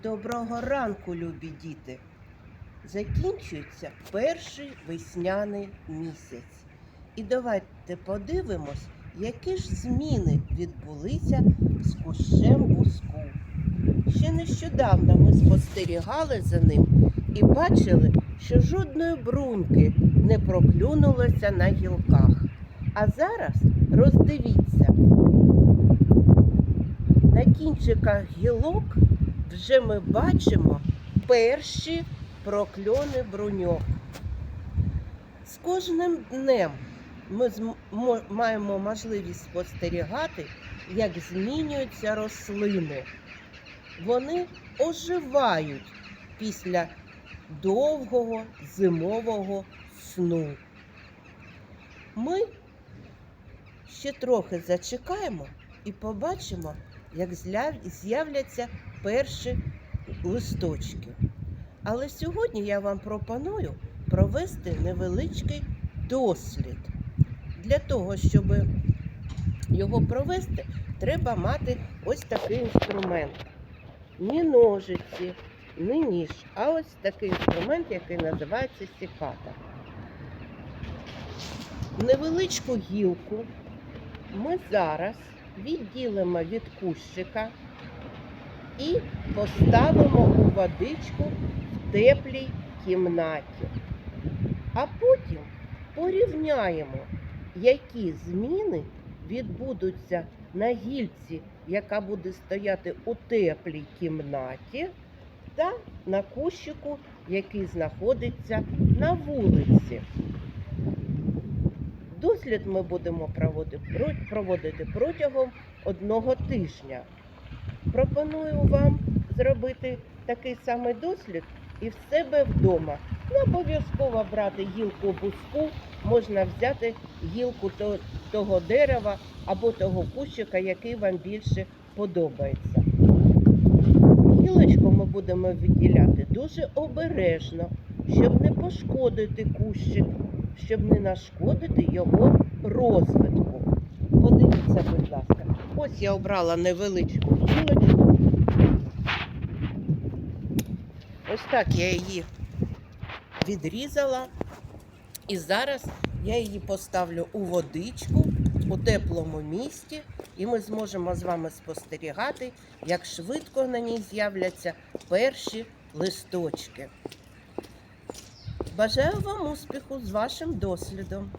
Доброго ранку, любі діти. Закінчується перший весняний місяць. І давайте подивимось, які ж зміни відбулися з кущем буску. Ще нещодавно ми спостерігали за ним і бачили, що жодної бруньки не проклюнулося на гілках. А зараз роздивіться. На кінчиках гілок вже ми бачимо перші прокльони бруньок. З кожним днем ми маємо можливість спостерігати, як змінюються рослини. Вони оживають після довгого зимового сну. Ми ще трохи зачекаємо і побачимо, як з'являться перші листочки. Але сьогодні я вам пропоную провести невеличкий дослід. Для того, щоб його провести, треба мати ось такий інструмент. Не ножиці, не ніж, а ось такий інструмент, який називається сіката. Невеличку гілку ми зараз відділимо від кущика і поставимо у водичку в теплій кімнаті. А потім порівняємо, які зміни відбудуться на гільці, яка буде стояти у теплій кімнаті, та на кущику, який знаходиться на вулиці. Дослід ми будемо проводити, протягом одного тижня. Пропоную вам зробити такий самий дослід і в себе вдома. Не обов'язково брати гілку буску, можна взяти гілку того дерева або того кущика, який вам більше подобається. Гілочку ми будемо відділяти дуже обережно, щоб не пошкодити кущик, щоб не нашкодити його розвитку. Подивіться, будь ласка, ось я обрала невеличку гілочку. Ось так я її відрізала. І зараз я її поставлю у водичку у теплому місті, і ми зможемо з вами спостерігати, як швидко на ній з'являться перші листочки. Бажаю вам успіху з вашим дослідом.